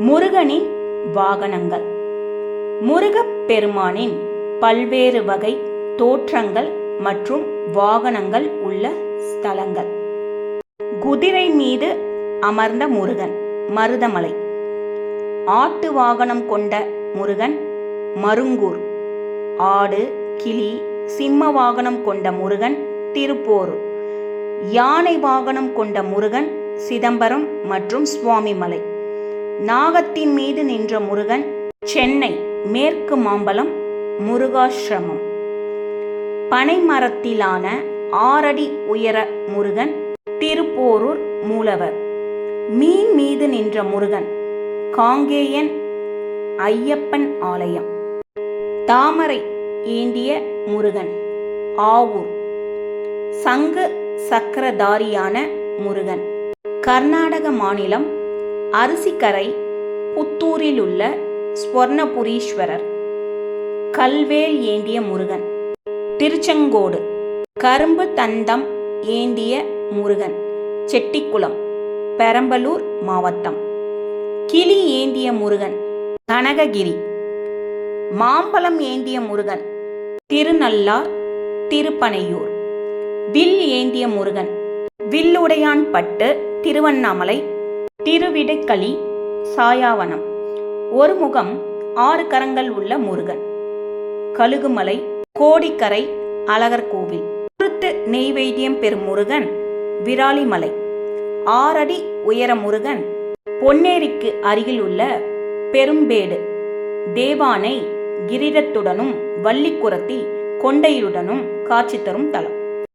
முருகனின் வாகனங்கள். முருகப் பெருமானின் பல்வேறு வகை தோற்றங்கள் மற்றும் வாகனங்கள் உள்ள ஸ்தலங்கள். குதிரை மீது அமர்ந்த முருகன் மருதமலை. ஆட்டு வாகனம் கொண்ட முருகன் மருங்கூர். ஆடு கிளி சிம்ம வாகனம் கொண்ட முருகன் திருப்போரூர் யானை வாகனம் கொண்ட முருகன் சிதம்பரம் மற்றும் சுவாமிமலை. நாகத்தின் மீது நின்ற முருகன் சென்னை மேற்கு மாம்பலம் முருகாசிரமம். பனைமரத்திலான ஆறடி உயர முருகன் திருப்போரூர் மூலவர். மீன் மீது நின்ற முருகன் காங்கேயன் ஐயப்பன் ஆலயம். தாமரை ஏந்திய முருகன் ஆவூர். சங்கு சக்கரதாரியான முருகன். கர்நாடக மாநிலம் அரிசிக்கரை புத்தூரில் உள்ள ஸ்வர்ணபுரீஸ்வரர். கல்வேல் ஏந்திய முருகன். திருச்செங்கோடு. கரும்பு தந்தம் ஏந்திய முருகன். செட்டிக்குளம். பெரம்பலூர் மாவட்டம். கிளி ஏந்திய முருகன். கனககிரி. மாம்பழம் ஏந்திய முருகன். திருநள்ளார் திருப்பனையூர். வில் ஏந்திய முருகன். வில்லுடையான்பட்டு திருவண்ணாமலை திருவிடைக்களி சாயாவனம். ஒரு முகம் ஆறு கரங்கள் உள்ள முருகன். கழுகுமலை கோடிக்கரை அழகர் கோவில் குருத்து நெய்வேத்தியம் பெறும் முருகன் விராலிமலை. ஆறடி உயர முருகன் பொன்னேரிக்கு அருகில் உள்ள பெரும்பேடு. தேவானை கிரீடத்துடனும் வள்ளிக்குரத்தி கொண்டையுடனும் காட்சி தரும் தலம்.